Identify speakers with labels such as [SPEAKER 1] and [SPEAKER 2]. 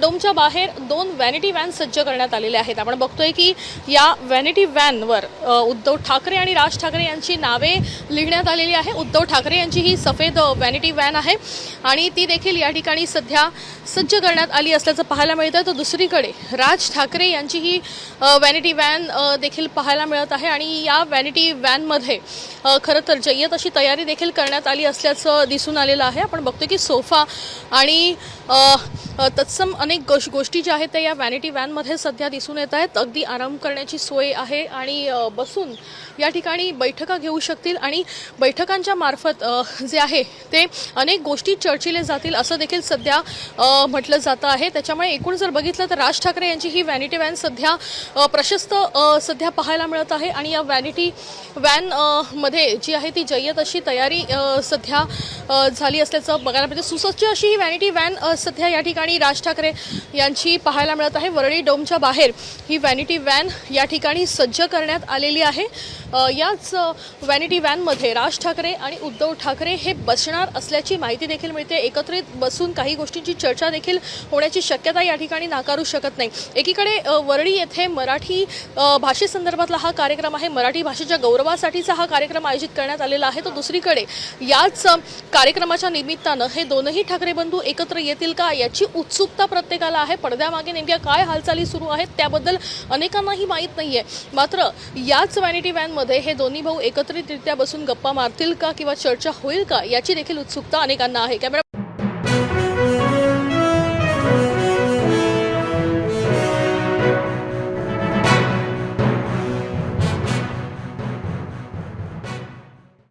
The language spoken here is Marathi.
[SPEAKER 1] डोमच्या बाहेर दोन व्हॅनिटी व्हॅन सज्ज करण्यात आलेले आहेत. आपण बघतोय की या व्हॅनिटी व्हॅनवर उद्धव ठाकरे आणि राज ठाकरे यांची नावे लिहिण्यात आलेली आहे. उद्धव ठाकरे यांची ही सफेद व्हॅनिटी व्हॅन आहे आणि ती देखील या ठिकाणी सध्या सज्ज करण्यात आली असल्याचं पाहायला मिळतं तर दुसरीकडे राज ठाकरे यांची ही व्हॅनिटी व्हॅन देखील पाहायला मिळत आहे आणि या व्हॅनिटी व्हॅनमध्ये खरं तर जय्यत अशी तयारी देखील करण्यात आली असल्याचं दिसून आलेलं आहे. आपण बघतोय की सोफा आणि तत्सम अनेक गोष गोष्टी ज्या आहेत त्या या वॅनिटी व्हॅनमध्ये सध्या दिसून येत आहेत. अगदी आराम करण्याची सोय आहे आणि बसून या ठिकाणी बैठका घेऊ शकतील आणि बैठकांच्या मार्फत जे आहे ते अनेक गोष्टी चर्चिले जातील असं देखील सध्या म्हटलं जातं आहे. त्याच्यामुळे एकूण जर बघितलं तर राज ठाकरे यांची ही व्हॅनिटी व्हॅन सध्या प्रशस्त सध्या पाहायला मिळत आहे आणि या व्हॅनिटी व्हॅनमध्ये जी आहे ती जय्यत अशी तयारी सध्या झाली असल्याचं बघायला मिळते. सुसज्ज अशी ही व्हॅनिटी व्हॅन सध्या या ठिकाणी राज ठाकरे यांची पाहायला मिळत आहे. वरळी डोमच्या बाहेर ही व्हॅनिटी व्हॅन या ठिकाणी सज्ज करण्यात आलेली आहे. याच व्हॅनिटी व्हॅनमध्ये राज ठाकरे आणि उद्धव ठाकरे हे बसणार असल्याची माहिती देखील मिळते. एकत्रित बसून काही गोष्टींची चर्चा देखील होण्याची शक्यता या ठिकाणी नाकारू शकत नाही. एकीकडे वरळी येथे मराठी भाषेसंदर्भातला हा कार्यक्रम आहे. मराठी भाषेच्या गौरवासाठीचा हा कार्यक्रम आयोजित करण्यात आलेला आहे. तर दुसरीकडे याच कार्यक्रमाच्या निमित्तानं हे दोनही ठाकरे बंधू एकत्र येतील का याची उत्सुकता प्रत्येकाला आहे. पडद्यामागे नेमक्या काय हालचाली सुरू आहेत त्याबद्दल अनेकांनाही माहीत नाहीये. मात्र याच व्हॅनिटी व्हॅनमध्ये हे दोन्ही भाऊ एकत्रितरित्या बसून गप्पा मारतील का किंवा चर्चा होईल का याची देखील उत्सुकता अनेकांना आहे. कॅमेरा